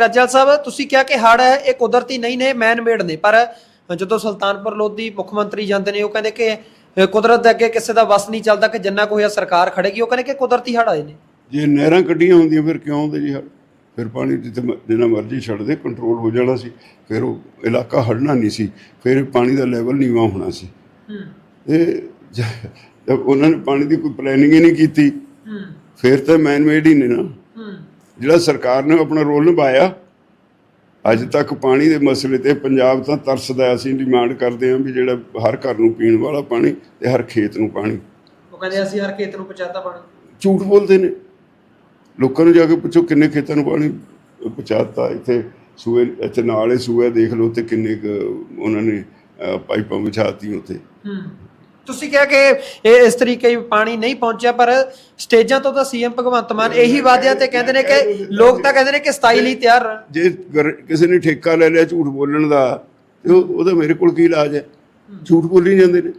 ਰਾਜਲ ਸਾਹਿਬ ਤੁਸੀਂ ਕਿਹਾ ਕਿ ਹੜ ਹੈ ਇਹ ਕੁਦਰਤੀ ਨਹੀਂ ਨੇ ਮੈਨ ਮੇਡ ਨੇ ਪਰ ਜਦੋਂ ਸੁਲਤਾਨਪੁਰ ਲੋਧੀ ਮੁੱਖ ਮੰਤਰੀ ਜਾਂਦੇ ਨੇ ਉਹ ਕਹਿੰਦੇ ਕਿ ਕੁਦਰਤ ਦੇ ਅੱਗੇ ਕਿਸੇ ਦਾ ਵਸ ਨਹੀਂ ਚੱਲਦਾ ਕਿ ਜਿੰਨਾ ਕੋਈ ਸਰਕਾਰ ਖੜੇਗੀ ਉਹ ਕਹਿੰਦੇ ਕਿ ਕੁਦਰਤੀ ਹੜ ਆਏ ਨੇ। ਜੇ ਨਹਿਰਾਂ ਕੱਢੀਆਂ ਹੁੰਦੀਆਂ ਫਿਰ ਕਿਉਂ ਆਉਂਦੇ ਜੀ ਹੜ੍ਹ? ਫਿਰ ਪਾਣੀ ਜਿੱਥੇ ਜਿੰਨਾ ਮਰਜ਼ੀ ਛੱਡ ਦੇ ਕੰਟਰੋਲ ਹੋ ਜਾਣਾ ਸੀ। ਫਿਰ ਉਹ ਇਲਾਕਾ ਹੜਨਾ ਨਹੀਂ ਸੀ। ਫਿਰ ਪਾਣੀ ਦਾ ਲੈਵਲ ਨੀਵਾਂ ਹੋਣਾ ਸੀ। ਇਹ ਉਹਨਾਂ ਨੇ ਪਾਣੀ ਦੀ ਕੋਈ ਪਲੈਨਿੰਗ ਹੀ ਨਹੀਂ ਕੀਤੀ ਫਿਰ ਤਾਂ ਮੈਨ ਮੇਡ ਹੀ ਨੇ ਨਾ। ਜਿਹੜਾ ਸਰਕਾਰ ਨੇ ਆਪਣਾ ਰੋਲ ਨਿਭਾਇਆ ਅੱਜ ਤੱਕ ਪਾਣੀ ਦੇ ਮਸਲੇ ਤੇ ਪੰਜਾਬ ਤਾਂ ਤਰਸਦਾ ਹੈ। ਅਸੀਂ ਡਿਮਾਂਡ ਕਰਦੇ ਹਾਂ ਵੀ ਜਿਹੜਾ ਹਰ ਘਰ ਨੂੰ ਪੀਣ ਵਾਲਾ ਪਾਣੀ ਤੇ ਹਰ ਖੇਤ ਨੂੰ ਪਾਣੀ। ਉਹ ਕਹਿੰਦੇ ਅਸੀਂ ਹਰ ਖੇਤ ਨੂੰ ਪਹੁੰਚਾਤਾ ਪਾਣੀ। ਝੂਠ ਬੋਲਦੇ ਨੇ। ਲੋਕਾਂ ਨੂੰ ਜਾ ਕੇ ਪੁੱਛੋ ਕਿੰਨੇ ਖੇਤਾਂ ਨੂੰ ਪਾਣੀ ਪਹੁੰਚਾਤਾ ਇੱਥੇ ਸੂਏ ਇੱਥੇ ਨਾਲੇ ਸੂਏ ਦੇਖ ਲਓ ਤੇ ਕਿੰਨੇ ਕੁ ਉਹਨਾਂ ਨੇ ਅਹ, ਪਾਈਪਾਂ ਵਿਛਾਤੀ ਉੱਥੇ। ਤੁਸੀਂ ਕਿਹਾ ਕਿ ਇਹ ਇਸ ਤਰੀਕੇ ਹੀ ਪਾਣੀ ਨਹੀਂ ਪਹੁੰਚਿਆ ਪਰ ਸਟੇਜਾਂ ਤੋਂ ਤਾਂ ਸੀਐਮ ਭਗਵੰਤ ਮਾਨ ਇਹੀ ਵਾਅਦਿਆ ਤੇ ਕਹਿੰਦੇ ਨੇ ਕਿ ਲੋਕ ਤਾਂ ਕਹਿੰਦੇ ਨੇ ਕਿ 27 ਲਈ ਤਿਆਰ ਰਹਿਣ ਜੇ ਕਿਸੇ ਨੇ ਠੇਕਾ ਲੈ ਲਿਆ ਝੂਠ ਬੋਲਣ ਦਾ ਤੇ ਉਹ- ਉਹਦਾ ਮੇਰੇ ਕੋਲ ਕੀ ਇਲਾਜ ਹੈ? ਝੂਠ ਬੋਲੀ ਜਾਂਦੇ ਨੇ।